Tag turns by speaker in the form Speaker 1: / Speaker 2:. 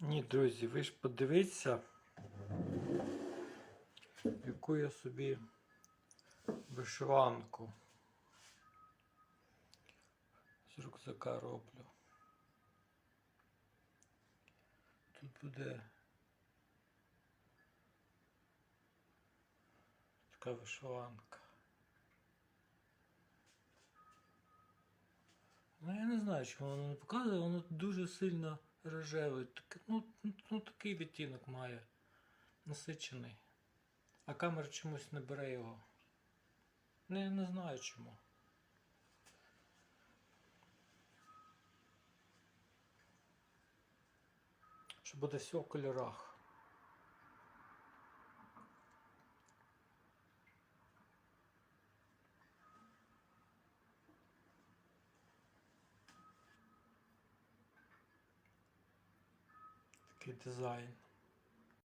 Speaker 1: Ні, друзі, ви ж подивіться, яку я собі вишиванку з рюкзака роблю. Тут буде така вишиванка. Ну, я не знаю, чому воно не показує, воно дуже сильно рожеве. Так, ну, ну, такий відтінок має. Насичений. А камера чомусь не бере його. Не, не знаю чому. Що буде все в кольорах. дизайн.